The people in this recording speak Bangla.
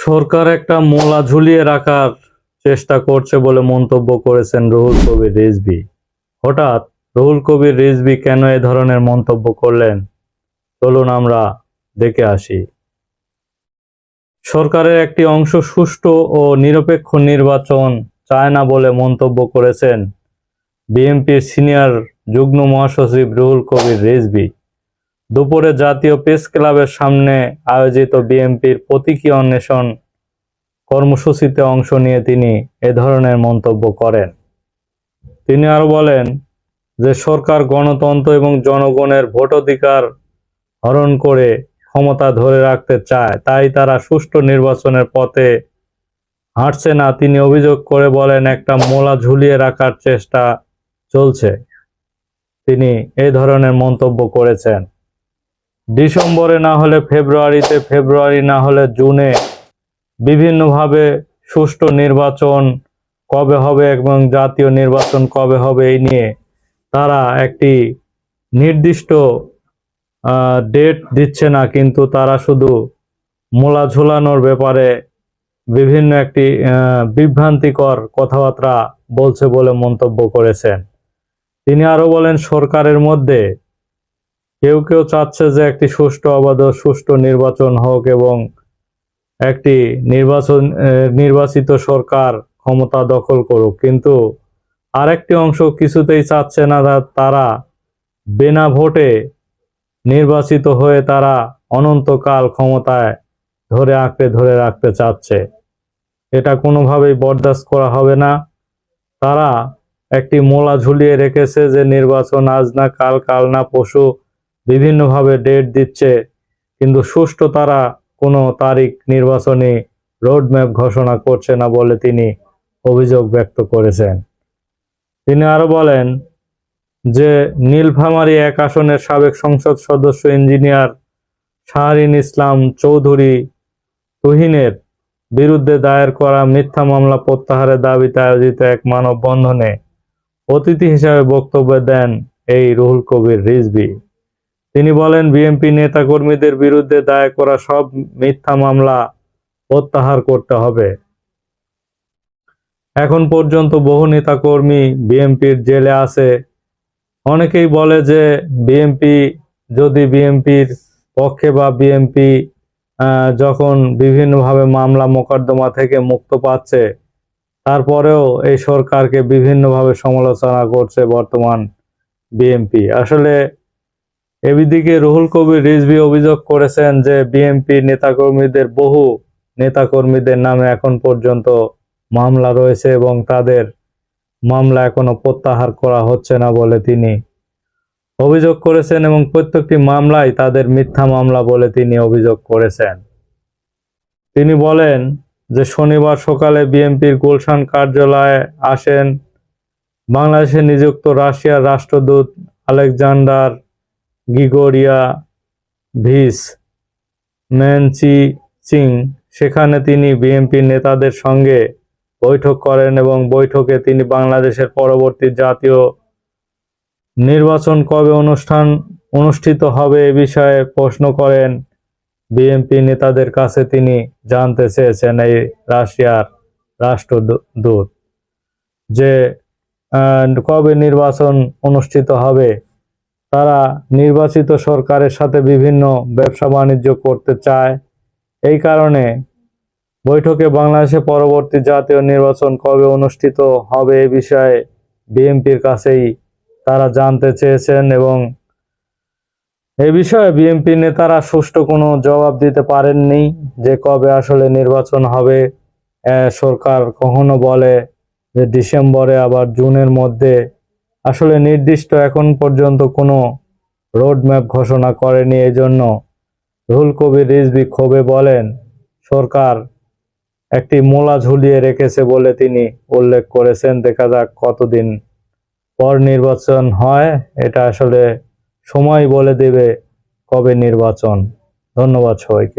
সরকার একটা মোলা ঝুলিয়ে রাখার চেষ্টা করছে বলে মন্তব্য করেছেন রুহুল কবির রিজভি। হঠাৎ রুহুল কবির রিজভি কেন এ ধরনের মন্তব্য করলেন? চলুন আমরা দেখে আসি। সরকারের একটি অংশ সুষ্ঠু ও নিরপেক্ষ নির্বাচন চায় না বলে মন্তব্য করেছেন বিএনপির সিনিয়র যুগ্ম মহাসচিব রুহুল কবির রিজভি। দুপুরে জাতীয় প্রেস ক্লাবের সামনে আয়োজিত বিএনপির প্রতীকী অন্বেষণ কর্মসূচিতে অংশ নিয়ে তিনি এ ধরনের মন্তব্য করেন। তিনি আরও বলেন যে, সরকার গণতন্ত্র এবং জনগণের ভোটাধিকার হরণ করে ক্ষমতা ধরে রাখতে চায়, তাই তারা সুষ্ঠু নির্বাচনের পথে হাঁটছে না। তিনি অভিযোগ করে বলেন, একটা মোলা ঝুলিয়ে রাখার চেষ্টা চলছে। তিনি এই ধরনের মন্তব্য করেছেন। ডিসেম্বরে না হলে ফেব্রুয়ারিতে, ফেব্রুয়ারি না হলে জুনে। বিভিন্নভাবে সুষ্ঠু নির্বাচন কবে হবে এবং জাতীয় নির্বাচন কবে হবে এই নিয়ে তারা একটি নির্দিষ্ট ডেট দিচ্ছে না, কিন্তু তারা শুধু মোলা ঝুলানোর ব্যাপারে বিভিন্ন একটি বিভ্রান্তিকর কথাবার্তা বলছে বলে মন্তব্য করেছেন। তিনি আরও বলেন, সরকারের মধ্যে কেউ কেউ চাচ্ছে যে একটি সুষ্ঠু, অবাধ, সুষ্ঠু নির্বাচন হোক এবং একটি নির্বাচন নির্বাচিত সরকার ক্ষমতা দখল করুক। কিন্তু আরেকটি অংশ কিছুতেই চাচ্ছে না তারা বিনা ভোটে নির্বাচিত হয়ে তারা অনন্তকাল ক্ষমতায় ধরে আঁকড়ে ধরে রাখতে চাচ্ছে। এটা কোনোভাবেই বরদাস্ত করা হবে না। তারা একটি মোলা ঝুলিয়ে রেখেছে যে নির্বাচন আজ না কাল কাল না পশু বিভিন্নভাবে ডেট দিচ্ছে, কিন্তু সুষ্ঠু তারা কোনো তারিখ নির্বাচনী রোডম্যাপ ঘোষণা করছে না বলে তিনি অভিযোগ ব্যক্ত করেছেন। তিনি আরও বলেন যে, নীলফামারী এক আসনের সাবেক সংসদ সদস্য ইঞ্জিনিয়ার শাহরিন ইসলাম চৌধুরী তুহিনের বিরুদ্ধে দায়ের করা মিথ্যা মামলা প্রত্যাহারের দাবিতে আয়োজিত এক মানববন্ধনে অতিথি হিসাবে বক্তব্য দেন এই রুহুল কবির রিজভি। তিনি বলেন, বিএনপি নেতাকর্মীদের বিরুদ্ধে দায়ের করা সব মিথ্যা মামলা প্রত্যাহার করতে হবে। এখন পর্যন্ত বহু নেতাকর্মী বিএনপির জেলে আছে। অনেকেই বলে যে বিএনপি, যদি বিএনপির পক্ষে বা বিএনপি যখন বিভিন্নভাবে মামলা মোকদ্দমা থেকে মুক্ত পাচ্ছে, তারপরেও এই সরকারকে বিভিন্নভাবে সমালোচনা করছে বর্তমান বিএনপি। আসলে এদিকে রুহুল কবির রিজভি অভিযোগ করেছেন যে বিএনপি নেতাকর্মীদের বহু নেতাকর্মীদের নামে এখন পর্যন্ত মামলা রয়েছে এবং তাদের মামলা এখনও প্রত্যাহার করা হচ্ছে না বলে তিনি অভিযোগ করেছেন এবং প্রত্যেকটি মামলায় তাদের মিথ্যা মামলা বলে তিনি অভিযোগ করেছেন। তিনি বলেন যে শনিবার সকালে বিএনপির গুলশান কার্যালয়ে আসেন বাংলাদেশে নিযুক্ত রাশিয়ার রাষ্ট্রদূত আলেকজান্ডার গিগোরিয়া ভিস, ম্যানচি চিং, সেখানে তিনি বিএনপি নেতাদের সঙ্গে বৈঠক করেন এবং বৈঠকে তিনি বাংলাদেশের পরবর্তী জাতীয় নির্বাচন কবে অনুষ্ঠান অনুষ্ঠিত হবে এ বিষয়ে প্রশ্ন করেন। বিএনপি নেতাদের কাছে তিনি জানতে চেয়েছেন এই রাশিয়ার রাষ্ট্রদূত যে কবে নির্বাচন অনুষ্ঠিত হবে তারা নির্বাচিত সরকারের সাথে বিভিন্ন ব্যবসা বাণিজ্য করতে চায়। এই কারণে বৈঠকে বাংলাদেশে পরবর্তী জাতীয় নির্বাচন কবে অনুষ্ঠিত হবে এ বিষয়ে বিএনপির কাছেই তারা জানতে চেয়েছেন এবং এ বিষয়ে বিএনপি নেতারা সুষ্ঠু কোনো জবাব দিতে পারেননি যে কবে আসলে নির্বাচন হবে। সরকার কখনো বলে যে ডিসেম্বরে আবার জুনের মধ্যে আসলে নির্দিষ্ট এখন পর্যন্ত কোনো রোডম্যাপ ঘোষণা করেনি এই জন্য রুহুল কবির রিজভি ক্ষোভে বলেন, সরকার একটি মোলা ঝুলিয়ে রেখেছে বলে তিনি উল্লেখ করেছেন। দেখা যাক কতদিন পর নির্বাচন হয়। এটা আসলে সময় বলে দেবে কবে নির্বাচন। ধন্যবাদ সবাইকে।